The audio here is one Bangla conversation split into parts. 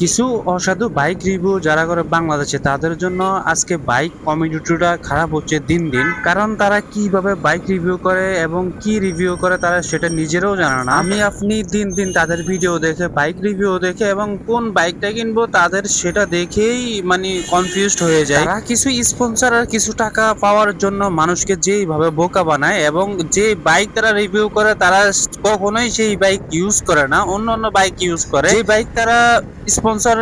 কিছু অসাধু বাইক রিভিউ যারা করে বাংলাদেশে, তাদের জন্য আজকে বাইক কমিউনিটিটা খারাপ হচ্ছে দিন দিন। কারণ তারা কীভাবে বাইক রিভিউ করে এবং কি রিভিউ করে তারা সেটা নিজেরাও জানে না। আমি আপনি দিন দিন তাদের ভিডিও দেখে বাইক রিভিউ দেখে এবং কোন বাইকটা কিনবো তাদের সেটা দেখেই মানে কনফিউজড হয়ে যায় তারা কিছু স্পন্সর আর কিছু টাকা পাওয়ার জন্য মানুষকে যেইভাবে বোকা বানায় এবং যে বাইক তারা রিভিউ করে তারা কখনোই সেই বাইক ইউজ করে না অন্য অন্য বাইক ইউজ করে। যে বাইক তারা স্পন্সর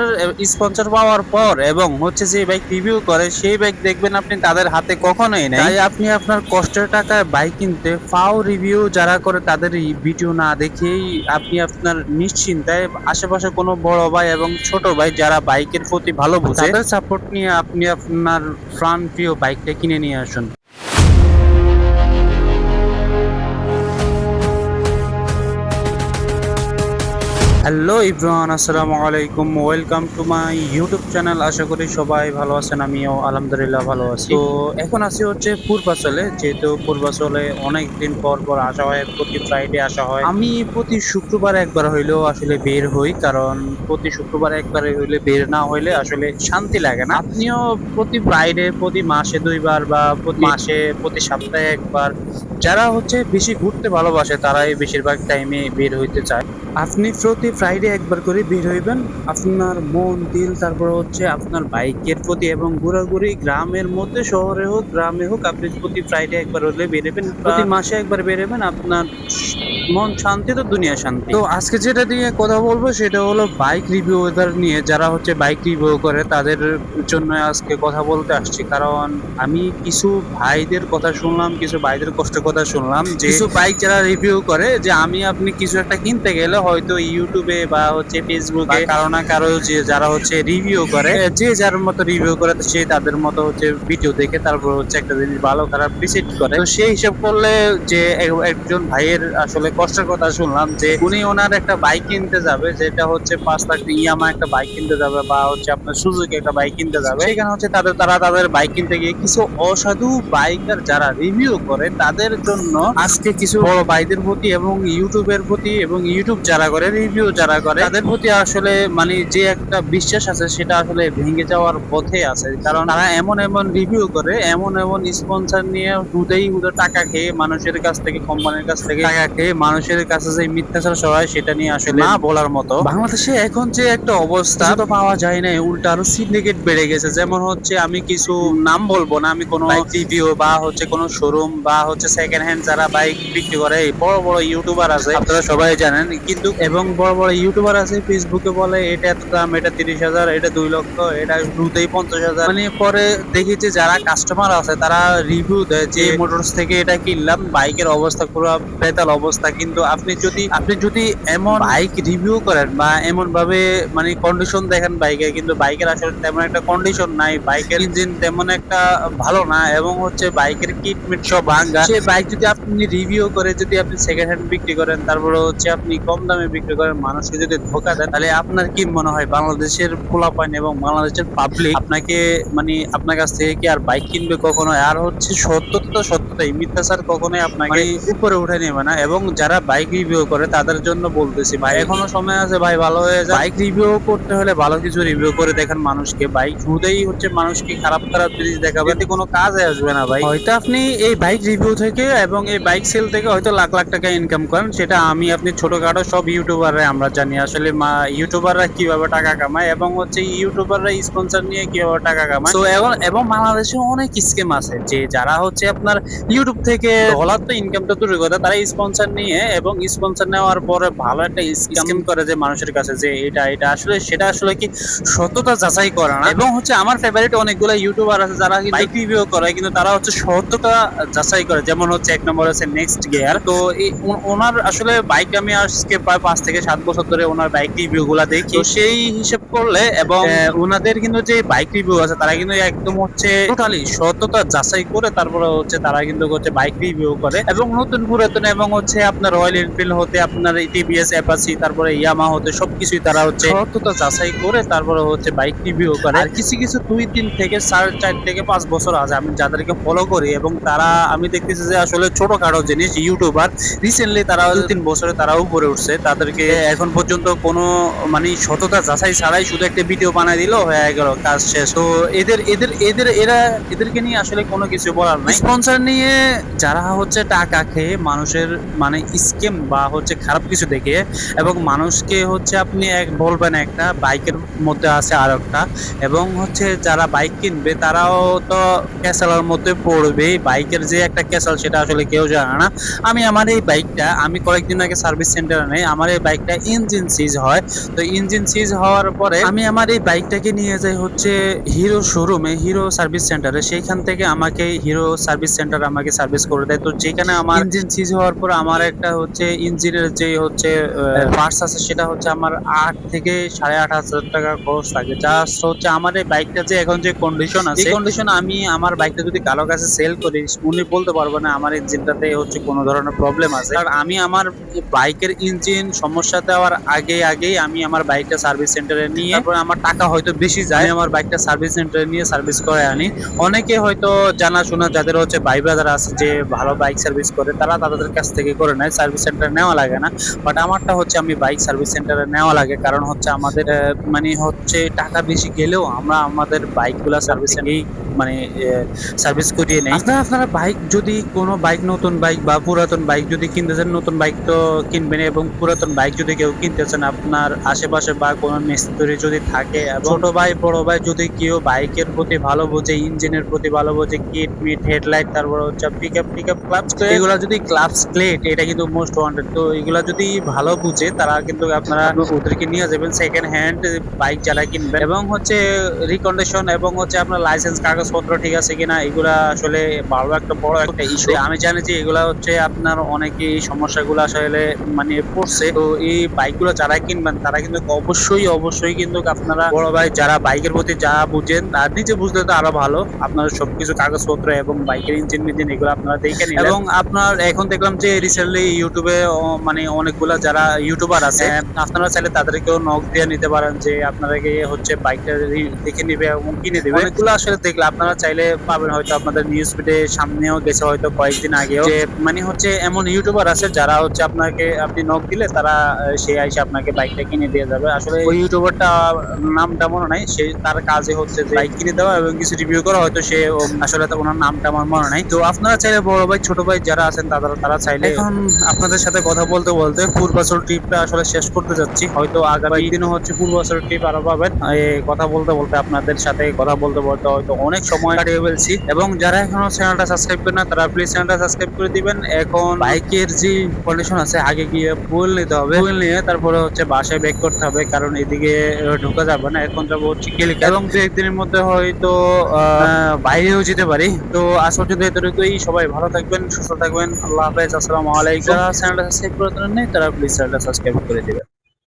স্পন্সর পাওয়ার পর এবং হচ্ছে যে বাইক রিভিউ করে সেই বাইক দেখবেন আপনি তাদের হাতে কখনোই নেই। তাই আপনি আপনার কষ্টের টাকায় বাইক কিনতে ফাও রিভিউ যারা করে তাদের ভিডিও না দেখেই আপনি আপনার নিশ্চিন্তায় আশেপাশে কোনো বড় ভাই এবং ছোট ভাই যারা বাইকের প্রতি ভালো বোঝে তাদের সাপোর্ট নিয়ে আপনি আপনার প্রাণ প্রিয় বাইকটা কিনে নিয়ে আসুন। হ্যালো ইব্রাহান আসসালামু আলাইকুম welcome to my YouTube channel আশা করি সবাই ভালো আছেন আমিও আলহামদুলিল্লাহ ভালো আছি। তো এখন আছি হচ্ছে পূর্বাচলে যেহেতু পূর্বাচলে অনেক দিন পর পর আসা হয় প্রতি ফ্রাইডে আসা হয়। আমি প্রতি শুক্রবার একবার হইলেও আসলে বের হই কারণ প্রতি শুক্রবার একবার হইলে বের না হইলে আসলে শান্তি লাগে না। আপনিও প্রতি ফ্রাইডে প্রতি মাসে দুইবার বা প্রতি মাসে প্রতি সপ্তাহে একবার যারা হচ্ছে বেশি ঘুরতে ভালোবাসে তারাই বেশিরভাগ টাইমে বের হইতে চায়। আপনি প্রতি ফ্রাইডে একবার করে বের হইবেন। আপনার মন দিল তারপর হচ্ছে আপনার বাইকের প্রতি এবং ঘোরাঘুরি গ্রামের মধ্যে শহরে হোক গ্রামে হোক আপনি প্রতি ফ্রাইডে একবার হলে বেরোবেন প্রতি মাসে একবার বেরোবেন আপনার মন শান্তি তো দুনিয়া শান্তি। তো আজকে যেটা নিয়ে কথা বলব সেটা হলো বাইক রিভিউ নিয়ে। যারা হচ্ছে বাইক রিভিউ করে তাদের জন্য আজকে কথা বলতে আসছি। কারণ আমি কিছু ভাইদের কথা শুনলাম কিছু ভাইদের কষ্টের কথা শুনলাম যে কিছু বাইক যারা রিভিউ করে যে আমি আপনি কিছু একটা কিনতে গেলে হয়তো ইউটিউবে বা হচ্ছে ফেসবুকে কারও না কারও যে যারা হচ্ছে রিভিউ করে যে যার মতো রিভিউ করে সে তাদের মতো হচ্ছে ভিডিও দেখে তারপর হচ্ছে একটা জিনিস ভালো খারাপ ডিসাইড করে। তো সেই হিসাব করলে যে একজন ভাইয়ের আসলে কষ্টের কথা শুনলাম যে উনি ওনার একটা বাইক কিনতে যাবে, যেটা হচ্ছে পাঁচ লাখ ইয়ামা একটা বাইক কিনতে যাবে বা হচ্ছে আপনার সুজুকি একটা বাইক কিনতে যাবে। সেখানে হচ্ছে তাদের, তারা তাদের বাইক কিনতে গিয়ে কিছু অসাধু বাইকার যারা রিভিউ করে, তাদের জন্য আজকে কিছু বড় ভাইদের প্রতি এবং ইউটিউবের প্রতি এবং ইউটিউব যারা করে রিভিউ যারা করে, তাদের প্রতি আসলে মানে যে একটা বিশ্বাস আছে, সেটা আসলে ভেঙে যাওয়ার পথে আছে। কারণ তারা এমন এমন রিভিউ করে, এমন এমন স্পন্সর নিয়ে হুদেই হুদে টাকা খেয়ে মানুষের কাছ থেকে কোম্পানির কাছ থেকে টাকা খেয়ে মানুষের কাছে যে মিথ্যাচার সহায় সেটা নিয়ে আসলে না বলার মতো। বাংলাদেশে এখন যে একটা অবস্থা তো পাওয়া যায় না উল্টা আরও সিন্ডিকেট বেড়ে গেছে। যেমন হচ্ছে আমি কিছু নাম বলব না আমি কোনো রিভিউ বা হচ্ছে কোনো শোরুম বা হচ্ছে সেকেন্ড হ্যান্ড যারা বাইক বিক্রি করে বড় বড় ইউটিউবার আছে। আপনারা সবাই জানেন কিন্তু এবং বড় বড় ইউটিউবার আছে ফেসবুকে বলে এটা এত দাম এটা তিরিশ হাজার এটা দুই লক্ষ এটা শুরুতেই পঞ্চাশ হাজার। মানে পরে দেখি যে যারা কাস্টমার আছে তারা রিভিউ দেয় যে মোটরস থেকে এটা কিনলাম বাইকের অবস্থা পুরো বেতাল অবস্থা কিন্তু আপনি যদি আপনি যদি এমন বাইক রিভিউ করেন বা এমন ভাবে মানে কন্ডিশন দেখেন বাইকের কিন্তু বাইকের আসলে তেমন একটা কন্ডিশন নাই। বাইকের ইঞ্জিন তেমন একটা ভালো না এবং হচ্ছে বাইকের কিট মিট সব ভাঙ্গা। সে বাইক যদি আপনি রিভিউ করে যদি আপনি সেকেন্ড হ্যান্ড বিক্রি করেন তারপরে হচ্ছে আপনি কম দামে বিক্রি করেন মানুষকে যদি ধোকা দেন তাহলে আপনার কি মনে হয়? বাংলাদেশের পোলাপাইন এবং বাংলাদেশের পাবলিক আপনাকে মানে আপনার কাছ থেকে কি আর বাইক কিনবে কখনো আর হচ্ছে সত্যতা তো সত্যতাই মিথ্যাচার কখনোই আপনাকে মানে উপরে উঠে নেবে না এবং যারা বাইক রিভিউ করে তাদের জন্য বলতেছি ভাই এখনও সময় আছে ভাই ভালো হয়ে যায় বাইক রিভিউ করতে হলে ভালো কিছু রিভিউ করে দেখেন মানুষকে। বাইক শুধুই হচ্ছে মানুষকে খারাপ খারাপ জিনিস দেখাবে। এতে কোনো কাজে আসবে না ভাই। হয়তো আপনি এই বাইক রিভিউ থেকে এবং এই বাইক সেল থেকে হয়তো লাখ লাখ টাকা ইনকাম করেন সেটা আমি আপনি ছোটখাটো সব ইউটিউবাররা আমরা জানি। আসলে ইউটিউবাররা কীভাবে টাকা কামায় এবং হচ্ছে ইউটিউবাররা স্পন্সর নিয়ে কীভাবে টাকা কামায়। তো এবং এবং বাংলাদেশে অনেক স্কিম আছে যে যারা হচ্ছে আপনার ইউটিউব থেকে ডলার তো ইনকামটা দূরের কথা তারা স্পন্সর নিয়ে এবং স্পন্সর নেওয়ার পরে ভালো একটা স্কিম করে যে মানুষের কাছে যে এটা এটা আসলে সেটা আসলে কি সত্যতা যাচাই করে না? এবং হচ্ছে আমার ফেভারিট অনেকগুলো ইউটিউবার আছে যারা বাইক রিভিউ করে কিন্তু তারা হচ্ছে সত্যতা যাচাই করে। যেমন হচ্ছে এক নম্বর হচ্ছে নেক্সট গিয়ার তো ওনার আসলে বাইক আমি আজকে প্রায় পাঁচ থেকে সাত বছর ধরে ওনার বাইক রিভিউ গুলা দেখি। তো সেই হিসেব করলে এবং ওনাদের কিন্তু যে বাইক রিভিউ আছে তারা কিন্তু একদম হচ্ছে টোটালি সত্যতা যাচাই করে তারপরে হচ্ছে তারা কিন্তু হচ্ছে বাইক রিভিউ করে। এবং নতুন পুরাতন এবং হচ্ছে আপনার আপনার রয়্যাল এনফিল্ড হতে আপনার টিভিএস অ্যাপাসি তারপরে ইয়ামা হতে সবকিছুই তারা হচ্ছে সত্যতা যাচাই করে তারপরে হচ্ছে বাইক রিভিউ করে। আর কিছু কিছু দুই তিন থেকে চার চার থেকে পাঁচ বছর আছে আমি যাদেরকে ফলো করি এবং তারা আমি দেখতেছি যে আসলে ছোটখাটো জিনিস ইউটিউবার রিসেন্টলি তারা দু তিন বছরে তারা উপরে উঠছে তাদেরকে এখন পর্যন্ত কোনো মানে সততা যাচাই ছাড়াই শুধু একটা ভিডিও বানাই দিল হয়ে গেল কাজ শেষ। তো এদের এদের এদের এরা এদেরকে নিয়ে আসলে কোনো কিছু বলার নাই। স্পন্সর নিয়ে যারা হচ্ছে টাকা খেয়ে মানুষের মানে স্কেম বা হচ্ছে খারাপ কিছু দেখে এবং মানুষকে হচ্ছে আপনি এক বলবেন একটা, বাইকের মধ্যে আছে আর একটা এবং হচ্ছে যারা বাইক কিনবে তারাও তো ক্যাসালার মধ্যে পড়বে। বাইকের যে একটা ক্যাসাল সেটা আসলে কেউ জানে না। আমি আমার এই বাইকটা, আমি কয়েকদিন আগে সার্ভিস সেন্টারে নেই, আমার এই বাইকটা ইঞ্জিন সিজ হয়। তো ইঞ্জিন সিজ হওয়ার পরে আমি আমার এই বাইকটাকে নিয়ে যাই হচ্ছে হিরো শোরুমে হিরো সার্ভিস সেন্টারে। সেইখান থেকে আমাকে হিরো সার্ভিস সেন্টার আমাকে সার্ভিস করে দেয়। তো যেখানে আমার ইঞ্জিন সিজ হওয়ার পর আমার একটা হচ্ছে ইঞ্জিনের যে হচ্ছে পার্টস আছে সেটা হচ্ছে আমার আট থেকে সাড়ে আট হাজার টাকা খরচ থাকে জাস্ট হচ্ছে আমার এই বাইকটা যে এখন যে কন্ডিশন আছে কন্ডিশন আমি আমার বাইকটা যদি কারও কাছে সেল করি উনি বলতে পারব না আমার ইঞ্জিনটাতে হচ্ছে কোনো ধরনের প্রবলেম আছে। আর আমি আমার বাইকের ইঞ্জিন সমস্যা দেওয়ার আগে আগেই আমি আমার বাইকটা সার্ভিস সেন্টারে নিয়ে তারপরে আমার টাকা হয়তো বেশি যায়। আমার বাইকটা সার্ভিস সেন্টারে নিয়ে সার্ভিস করে আনি। অনেকে হয়তো জানাশোনা যাদের হচ্ছে ভাই ব্রাদার আছে যে ভালো বাইক সার্ভিস করে তারা তাদের কাছ থেকে করে নেয়। সার্ভিস সেন্টার নেওয়া লাগে না বাট আমারটা হচ্ছে আমি বাইক সার্ভিস সেন্টারে নেওয়া লাগে, কারণ হচ্ছে আমাদের মানে হচ্ছে টাকা বেশি গেলেও আমরা আমাদের বাইকগুলা সার্ভিস মানে সার্ভিস করিয়ে নেই আপনারা আপনারা বাইক যদি কোনো বাইক নতুন বাইক বা পুরাতন বাইক যদি কিনতে চান নতুন বাইক তো কিনবেন এবং পুরাতন বাইক যদি কেউ কিনতে চান আপনার আশেপাশে বা কোনো মিস্ত্রি যদি থাকে ছোট ভাই বড় ভাই যদি কেউ বাইকের প্রতি ভালো বোঝে ইঞ্জিনের প্রতি ভালো বোঝে কিট মিট হেডলাইট তারপর হচ্ছে pick up pick up clubs এগুলা যদি ক্লাবস প্লেট এটা কিন্তু মোস্ট ওয়ান্টেড তো এগুলা যদি ভালো বুঝে তারা কিন্তু আপনারা ওদেরকে নিয়ে যাবেন সেকেন্ড হ্যান্ড বাইক যারা কিনবেন। এবং হচ্ছে রিকন্ডিশন এবং হচ্ছে আপনার লাইসেন্স কাগজপত্র ঠিক আছে কিনা এগুলা আসলে ভালো একটা বড় একটা ইস্যু আমি জানি যে এগুলা হচ্ছে আপনার অনেকে এই সমস্যাগুলো আসলে মানে পড়ছে তো এই বাইকগুলো যারা কিনবেন তারা কিন্তু অবশ্যই অবশ্যই কিন্তু আপনারা বড় ভাই যারা বাইকের প্রতি যা বুঝেন আর নিজে বুঝলে তো আরও ভালো। আপনার সবকিছু কাগজপত্র এবং বাইকের ইঞ্জিন মিঞ্জিন এগুলো আপনারা দেখে নিন এবং আপনার এখন দেখলাম যে রিসেন্টলি ইউটিউবে মানে অনেকগুলা যারা ইউটিউবার আছে আপনারা চাইলে তাদেরকেও নক দিয়ে নিতে পারেন যে আপনাদেরকে হচ্ছে বাইকটা দেখে নিবে এবং কিনে দেবে। অনেকগুলো আসলে দেখলে আপনারা চাইলে পাবেন হয়তো আপনাদের নিউজ ফিডে সামনেও গেছে হয়তো কয়েকদিন আগেও। যে মানে হচ্ছে এমন ইউটিউবার আছে যারা হচ্ছে আপনাকে আপনি নক দিলে তারা সে এসে আপনাকে বাইকটা কিনে দিয়ে যাবে। আসলে ওই ইউটিউবারটা নামটা মনে নাই। সে তার কাজে হচ্ছে বাইক কিনে দেওয়া এবং কিছু রিভিউ করা হয়তো সে আসলে তো ওনার নামটা আমার মনে নাই। তো আপনারা চাইলে বড় ভাই ছোট ভাই যারা আছেন তারা তারা চাইলে এখন আপনাদের সাথে কথা বলতে বলতে পূর্বাচল ট্রিপটা আসলে শেষ করতে যাচ্ছি। হয়তো আগামী দিনও হচ্ছে পূর্বাচল ট্রিপ আরও পাবেন। এই কথা বলতে বলতে আপনাদের সাথে কথা বলতে বলতে হয়তো অনেক সময় কাটিয়ে ফেলছি। এবং যারা এখনও চ্যানেলটা সাবস্ক্রাইব করেন না, তারা প্লিজ চ্যানেলটা সাবস্ক্রাইব করে দিবেন। এখন বাইকের যে কন্ডিশন আছে, আগে গিয়ে ফুল নিতে হবে। ফুল নিয়ে তারপরে হচ্ছে বাসায় ব্যাক করতে হবে, কারণ এদিকে ঢোকা যাবে না। এখন যাব হচ্ছে কেলিকা এবং দু একদিনের মধ্যে হয়তো বাইরেও যেতে পারি। তো আজ পর্যন্ত এতটুকুই। সবাই ভালো থাকবেন, সুস্থ থাকবেন। আল্লাহ হাফেজ। আসসালামু আলাইকুম। যারা চ্যানেলটা সাবস্ক্রাইব করে নাই তারা প্লিজ চ্যানেলটা সাবস্ক্রাইব করে দিবেন।